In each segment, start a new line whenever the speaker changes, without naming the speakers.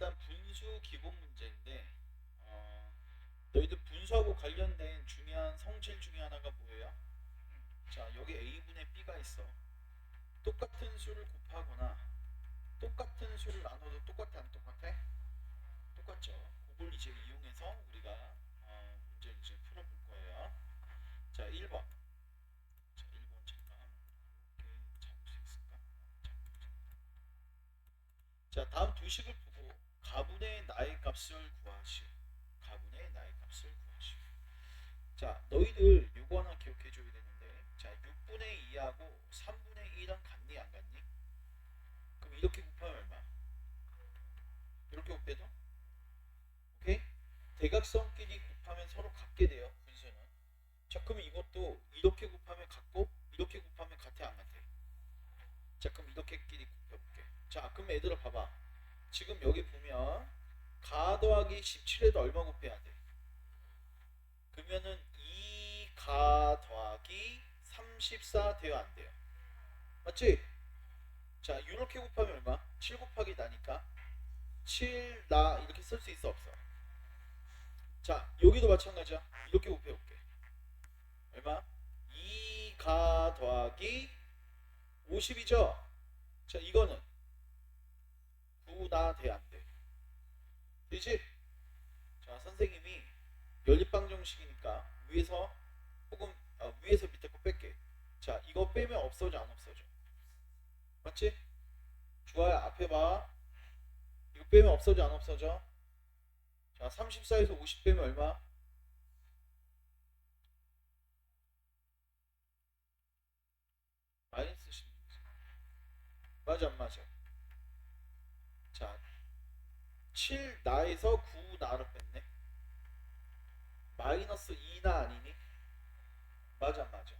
일단 분수 기본 문제인데 어, 너희들 분수하고 관련된 중요한 성질 중에 하나가 뭐예요? 자 여기 a분의 b가 있어. 똑같은 수를 곱하거나 똑같은 수를 나눠도 똑같아 안 똑같아? 똑같죠. 그걸 이제 이용해서 우리가 어, 문제를 이제 풀어볼 거예요. 자 1번. 자 1번 잠깐 이렇게 잡을 수 있을까? 자 다음 두 식을 보고 가분의 나의 값을 구하시오. 가분의 나의 값을 구하시오. 자 너희들 요거 하나 기억해 줘야 되는데 자 6분의 2하고 3분의 1은 같니 안 같니? 그럼 이렇게 곱하면 얼마? 이렇게 곱해도? 오케이? 대각선끼리 곱하면 서로 같게 돼요 분수는 자 그럼 이것도 이렇게 곱하면 같고 이렇게 곱하면 같아 안 같아? 자 그럼 이렇게끼리 곱해볼게 자 그럼 얘들아 봐봐 지금 여기 보면 가 더하기 17에도 얼마 곱해야 돼? 그러면은 2가 더하기 34 돼요 안 돼요? 맞지? 자 이렇게 곱하면 얼마? 7 곱하기 나니까 7 나 이렇게 쓸 수 있어 없어? 자 여기도 마찬가지야 이렇게 곱해 볼게 얼마? 2가 더하기 50이죠? 자 이거는 9나 돼안 돼? 되지? 자 선생님이 연립방정식이니까 위에서 혹은 아, 위에서 밑에 거 뺄게 자 이거 빼면 없어져 안 없어져? 맞지? 좋아요 앞에 봐 이거 빼면 없어져 안 없어져? 자 34에서 50 빼면 얼마? 마이너스 16 맞아 안 맞아? 자 7 나에서 9 나를 뺐네 마이너스 2나 아니니? 맞아 안 맞아?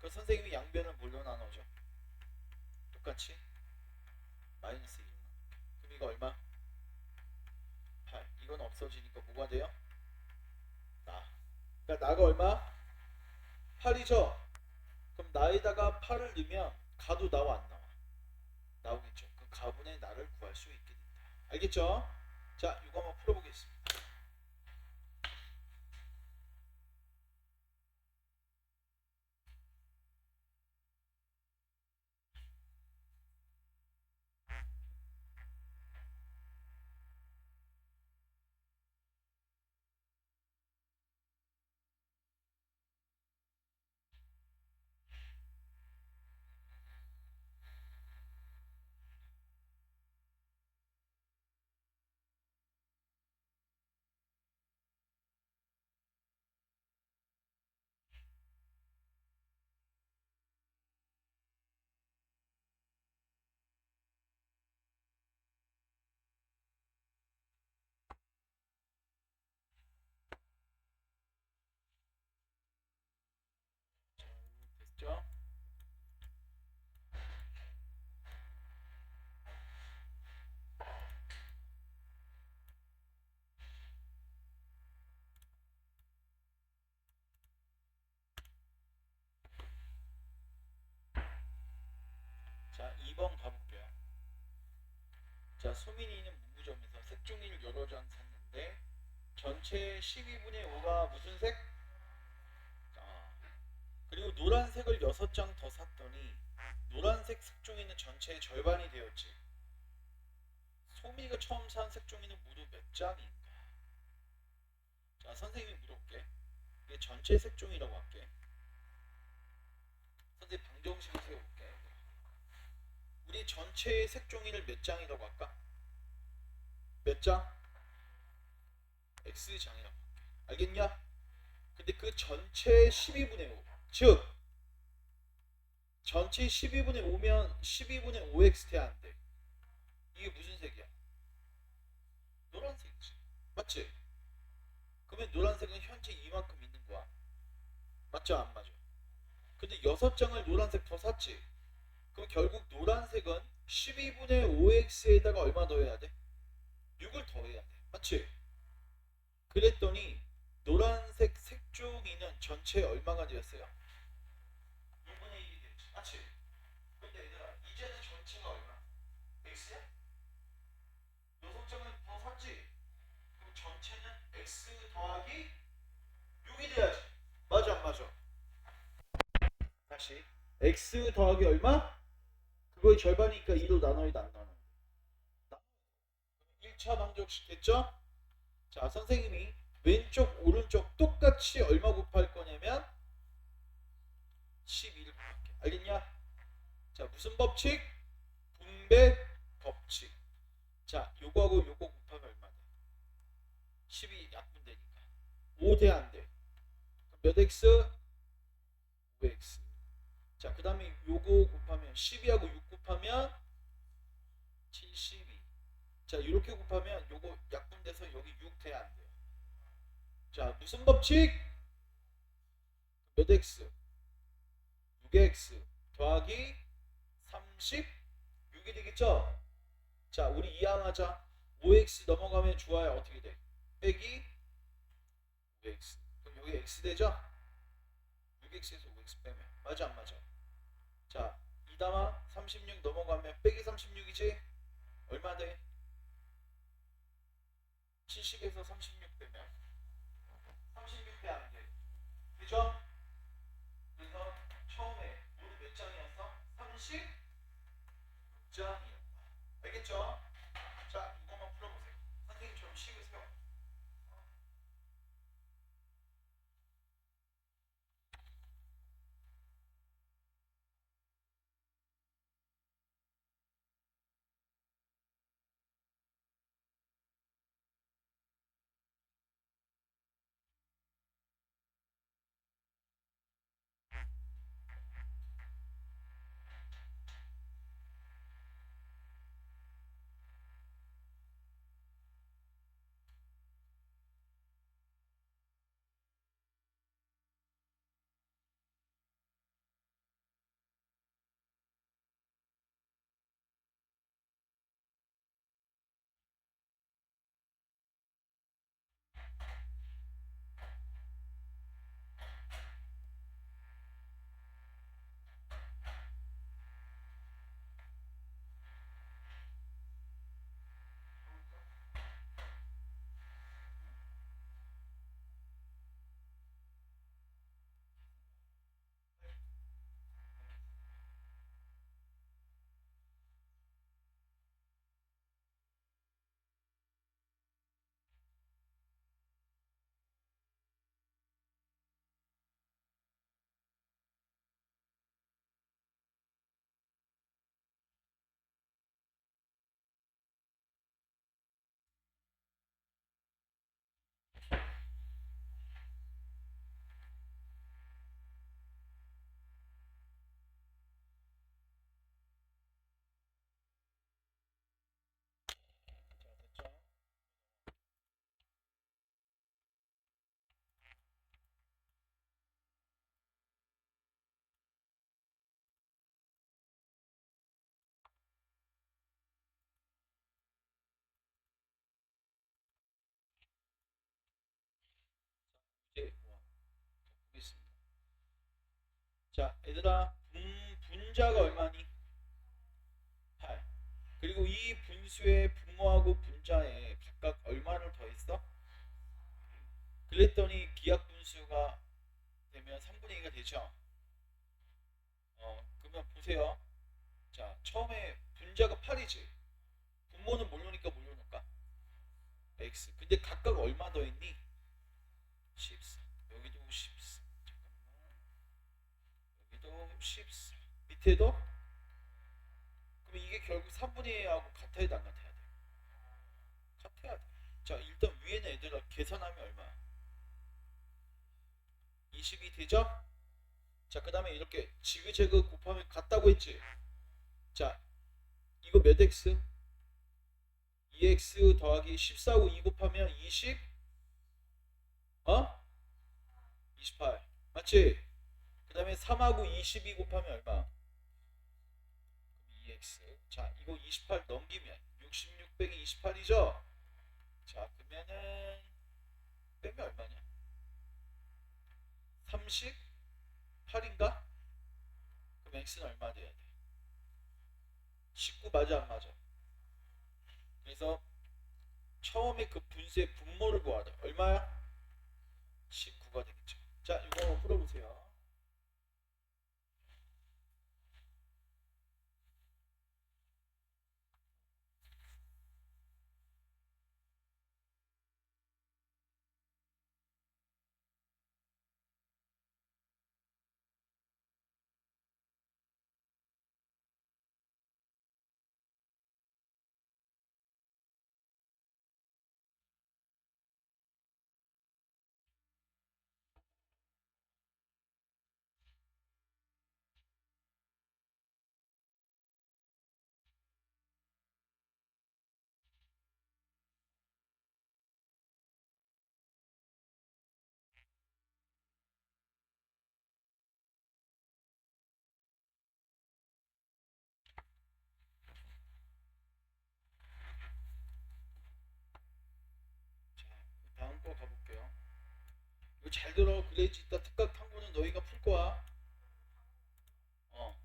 그 선생님이 양변을 뭘로 나눠줘? 똑같이 마이너스 1 그럼 이거 얼마? 8 이건 없어지니까 뭐가 돼요? 나 그러니까 나가 얼마? 8이죠? 그럼 나에다가 8을 넣으면 가도 나와 안 나와? 나오겠죠 그럼 가분의 나를 구할 수 있게 된다 알겠죠? 자 이거 한번 풀어보겠습니다 됐죠? 자, 2번 가볼게요. 자, 소민이는 문구점에서 색종이를 여러 장 샀는데 전체 12분의 5가 무슨 색? 아, 그리고 노란색을 6장 더 샀더니 노란색 색종이는 전체의 절반이 되었지. 소미가 처음 산 색종이는 모두 몇 장인가? 자, 선생님이 물어볼게. 이게 전체 색종이라고 할게. 선생님 방정식을 세워볼게. 우리 전체의 색종이를 몇 장이라고 할까? 몇 장? X장이라고 할게. 알겠냐? 근데 그 전체 12분의 5. 즉, 전체 12분의 5면 12분의 5x 돼야 안 돼. 이게 무슨 색이야? 노란색이지. 맞지? 그러면 노란색은 현재 이만큼 있는 거야. 맞죠? 안 맞아? 근데 6장을 노란색 더 샀지? 그럼 결국 노란색은 12분의 5x에다가 얼마 더해야 돼? 6을 더해야 돼. 맞지? 그랬더니 노란색 색종이는 전체 얼마가 되었어요? 6분의 1이 되지. 맞지? 근데 얘들아 이제는 전체가 얼마? x야? 요 속점은 더 샀지? 그럼 전체는 x 더하기 6이 돼야지. 맞아 맞아? 다시 x 더하기 얼마? 그거의 절반이니까 2로 나눠야 안 나눠. 1차 방정식했죠? 자, 선생님이 왼쪽 오른쪽 똑같이 얼마 곱할 거냐면 12를 곱할게. 알겠냐? 자, 무슨 법칙? 분배 법칙. 자, 요거하고 요거 곱하면 얼마 돼? 12 약분되니까. 5돼 안 돼? 몇 x? 5x. 자, 그 다음에 요거 곱하면 12하고 6 곱하면 72. 자, 이렇게 곱하면 요거 약분돼서 여기 6 돼야 안 돼요. 자, 무슨 법칙? 몇 x? 6x 더하기 36이 되겠죠? 자, 우리 이항하자. 5x 넘어가면 좋아요. 어떻게 돼? 빼기 5x. 그럼 여기 x 되죠? 6x에서 5x 빼면 맞아 안 맞아? 자, 이다마 36 넘어가면 빼기 36이지? 얼마 돼? 70에서 36 빼면 36배 안 돼. 그죠? 그래서 처음에 우리 몇 장이었어? 30장이었다. 알겠죠? 자, 자, 얘들아, 분, 분자가 얼마니? 8. 그리고 이 분수의 분모하고 분자에 각각 얼마를 더했어? 그랬더니 기하 분수가 되면 3분의 2가 되죠. 어, 그러면 보세요. 자, 처음에 분자가 8이지. 분모는 모르니까 모르니까 x. 근데 각각 얼마 더했니? 10 밑에도 그럼 이게 결국 3분의 1하고 같아야 돼 안 같아야 돼? 같아야 돼. 자 일단 위에는 얘들아 계산하면 얼마야? 20이 되죠? 자 그 다음에 이렇게 지그재그 곱하면 같다고 했지? 자 이거 몇 x? 2x 더하기 14하고 2 곱하면 20 어? 28 맞지? 그 다음에 3하고 22 곱하면 얼마? 2x. 자, 이거 28 넘기면 66 빼기 28이죠? 자, 그러면은 빼면 얼마냐? 38인가? 그럼 x는 얼마 돼야 돼? 19 맞아 안 맞아? 그래서 처음에 그 분수의 분모를 구하자. 얼마야? 19가 되겠죠. 자, 이거 한번 풀어보세요. 잘 들어. 그래야지 이따 특각 탐구는 너희가 풀 거야. 어.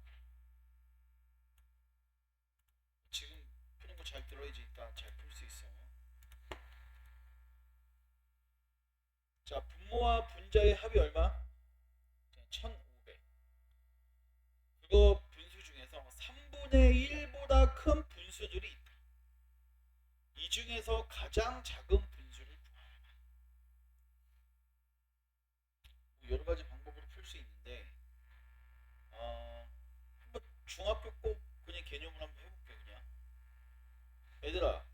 지금 푸는 거 잘 들어야지 이따 잘풀 수 있어. 자, 분모와 분자의 합이 얼마? 자, 1500. 그거 분수 중에서 3분의 1보다 큰 분수들이 있다. 이 중에서 가장 작은 분수를 구하라. 뭐 여러 가지 방법으로 풀 수 있는데, 어, 한번 중학교 꼭 그냥 개념을 한번 해볼게 그냥. 얘들아,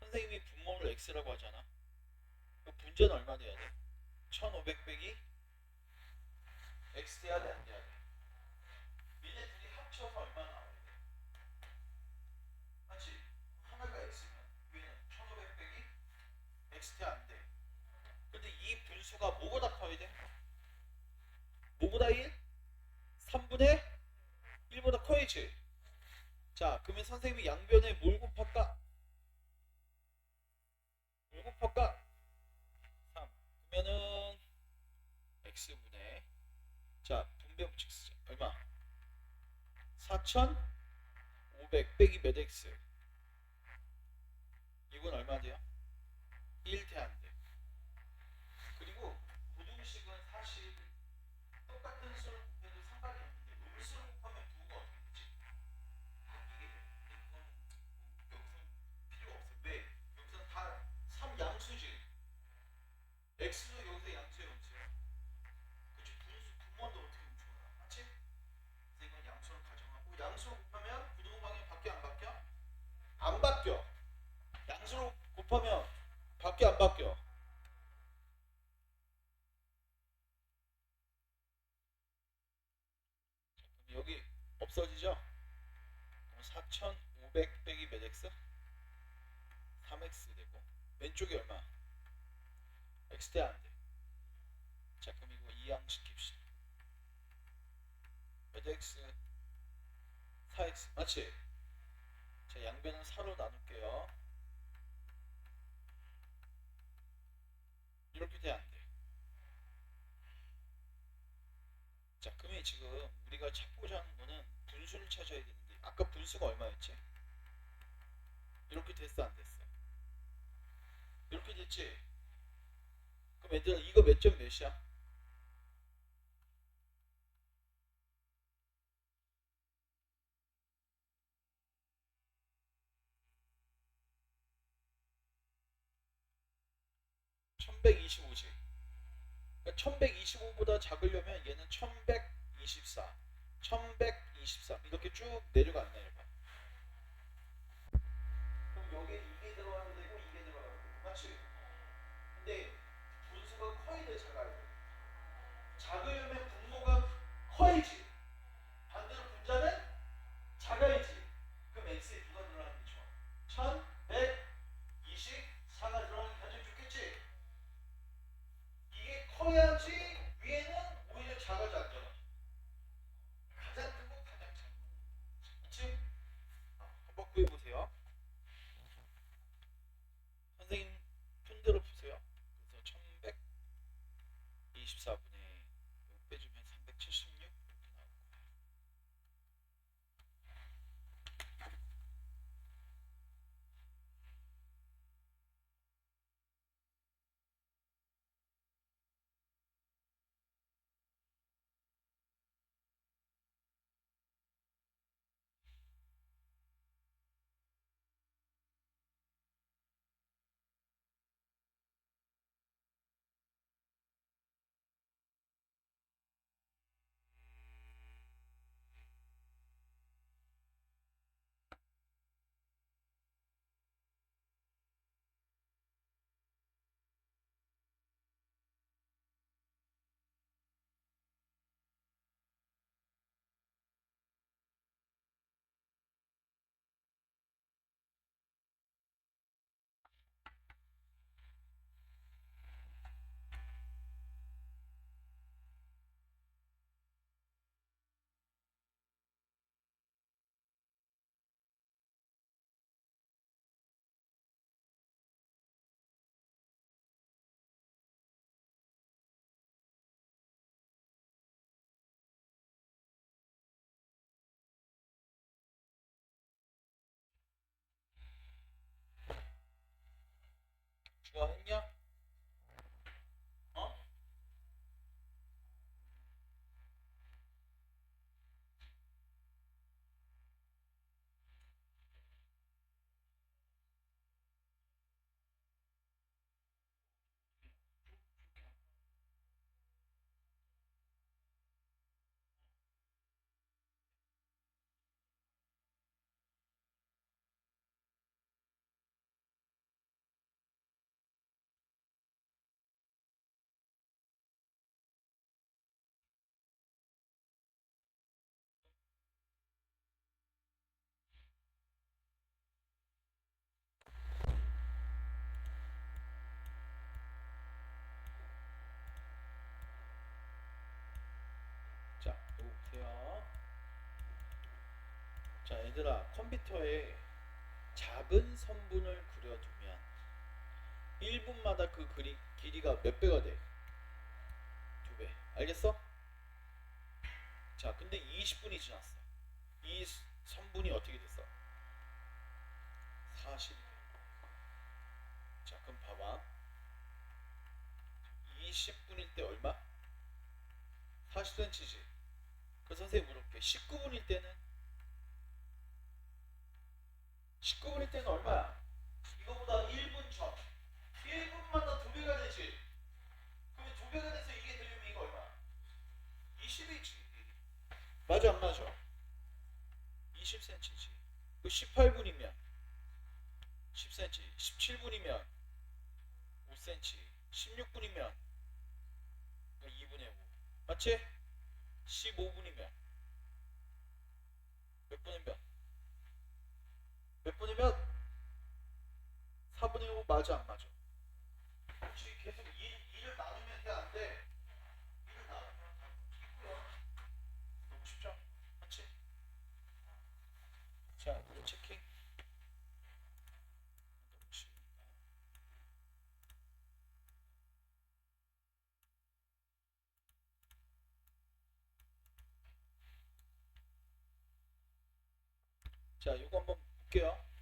선생님이 분모를 x라고 하잖아. 그 분자는 얼마 돼야 돼? 1500 빼기 x 돼야 돼, 안 돼야 돼? 얘네 둘이 합쳐서 얼마 나와야 돼? 맞지? 하나가 x면 위에는 1500 빼기 x 돼안 돼. 근데 이 분수가 뭐보다 커야 돼? 뭐보다 1? 3분의 1보다 커야지. 자, 그러면 선생님이 양변에 뭘 곱할까? 뭘 곱할까? 3. 그러면은 x분의 자, 분배 법칙 쓰자. 얼마? 4,500 빼기 몇 x? 이건 얼마 돼요? 1 대 안 돼. 그리고 고등식은 사실 똑같은 수를 곱해도 상관이 없는데 음수를 곱하면 부호가 어떻게 되지? 바뀌게 돼. 근데 그건 뭐 여기서 필요 없어. 왜? 여기서 다 3양수지. x도 여기서 양수야, 음수야. 그치? 분수, 분모도 어떻게 음수가 나와? 맞지? 그래서 이건 양수로 가정하고 양수로 곱하면 부등호 방향 바뀌어 안 바뀌어? 안 바뀌어. 양수로 곱하면 바뀌어 안 바뀌어? 그럼 여기 없어지죠? 그럼 4,500 빼기 몇 x? 3x 되고 왼쪽이 얼마? x 대 안 돼. 자 그럼 이거 이항시킵시다. 몇 x? 4x 맞지? 자 양변은 4로 나눌게요. 이렇게 돼안 돼. 자 그러면 지금 우리가 찾고자 하는 거는 분수를 찾아야 되는데 아까 분수가 얼마였지? 이렇게 됐어 안 됐어? 이렇게 됐지? 그럼 얘들아 이거 몇 점 몇이야? (1125지) 그러니까 1125보다 작으려면 얘는 1124 1123 이렇게 쭉 내려가 안 내려가. 그럼 여기에 이게 들어가도 되고 이게 들어가도 되고. 맞지? 근데 분수가 커야 돼 작아야 돼. 작으려면 분모가 커야지 구하했냐? 어? 자, 이거 보세요. 자, 얘들아, 컴퓨터에 작은 선분을 그려두면 1분마다 그 그리, 길이가 몇 배가 돼? 두 배. 알겠어? 자, 근데 20분이 지났어. 이 스- 선분이 어떻게 됐어? 40이 돼. 자, 그럼 봐봐. 20분일 때 얼마? 40cm지. 그 선생님 물어볼게. 19분일 때는 19분일 때는 얼마야? 이거보다 1분 전. 1분마다 두 배가 되지. 그러면 두 배가 돼서 이게 되려면 이거 얼마? 20이지. 맞아 안 맞아? 20cm지. 그 18분이면 10cm. 17분이면 5cm. 16분이면 2분의 5. 맞지? 15분이면 몇 분의 몇? 몇 분의 몇? 4분의 5 맞아 안 맞아? 그렇지 계속 2, 2를 나누면 돼안 돼? 2를 나누면 다 이고요 너무 쉽죠? 맞지? 자, 이거 한번 볼게요.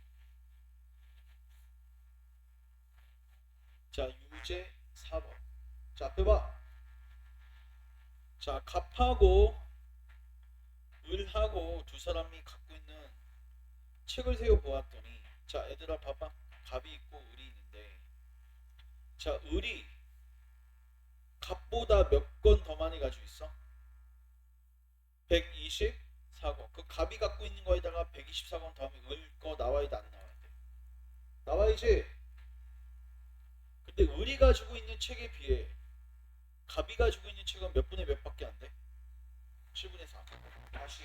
자, 유제 4번. 자, 앞에 봐. 자, 갑하고 을하고 두 사람이 갖고 있는 책을 세워 보았더니 자, 얘들아 봐봐. 갑이 있고 을이 있는데 자, 을이 갑보다 몇권더 많이 가지고 있어? 124권. 그 갑이 갖고 있는 거에다가 124권 더하면 을거 나와야 돼, 안 나와야 돼? 나와야지. 근데 을이 가지고 있는 책에 비해 갑이 가지고 있는 책은 몇 분의 몇 밖에 안 돼? 7분의 4. 다시.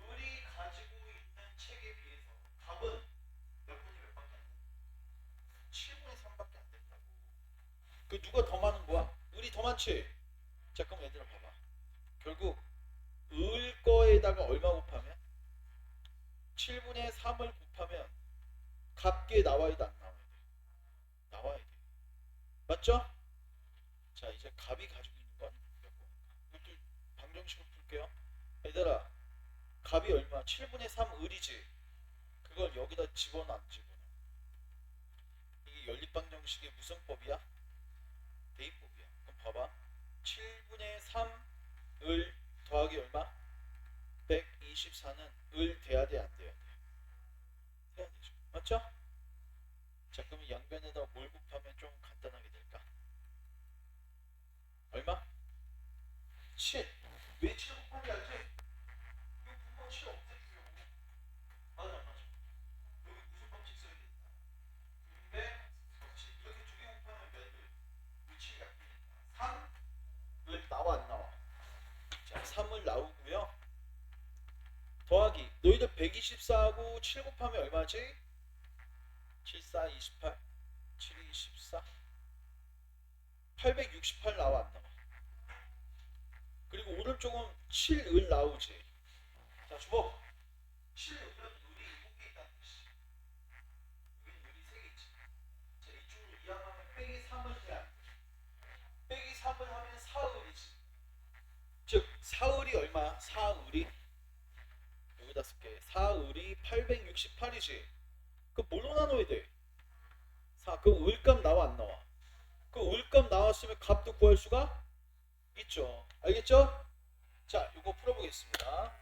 을이 가지고 있는 책에 비해서 갑은 몇 분의 몇 밖에 안 돼? 7분의 3밖에 안 된다고. 그 누가 더 많은 거야? 을이 더 많지? 자, 그럼 얘들아 봐봐. 결국 을 거에다가 얼마 곱하면 7분의 3을 곱하면 값게 나와야 돼, 안 나와야 돼? 나와야 돼. 맞죠? 자, 이제 값이 가지고 있는 건 몇 번인가? 이것도 방정식으로 풀게요. 얘들아, 값이 얼마? 7분의 3 을이지. 그걸 여기다 안 집어넣어? 이게 연립방 정식의 무슨 법이야? 대입법이야. 그럼 봐봐. 7분의 3을 더하기 얼마? 124는 을 돼야 돼, 안 돼야 돼? 돼야 되죠. 맞죠? 자, 그러면 양변에다 뭘 곱하면 좀 간단하게 될까? 얼마? 7. 왜 7 곱하기 알지? 이거 분모 7 없애주려고. 맞아, 안 맞아? 여기 무슨 법칙 써야 된다. 근데 그렇지. 이렇게 두 개 곱하면 몇 을? 7 약분이니까. 3? 을 나와 안 나와? 자, 3을 나오고요. 더하기. 너희들 124하고 7 곱하면 얼마지? 7, 4, 28. 7, 24. 868 나와 안 나와? 그리고 오른쪽은 7을 나오지. 자, 주목. 7을은 을이 7개 있다는 뜻이. 여기 을이 3개 있지. 자, 이쪽으로 이항하면 빼기 3을 해야 빼기 3을 하면 4을이지. 즉 사을이 얼마야? 사을이 여기다 쓸게. 사을이 868이지. 그 뭘로 나눠야 돼? 자, 그럼 을값 나와 안 나와? 그 을값 나왔으면 값도 구할 수가 있죠. 알겠죠? 자, 이거 풀어보겠습니다.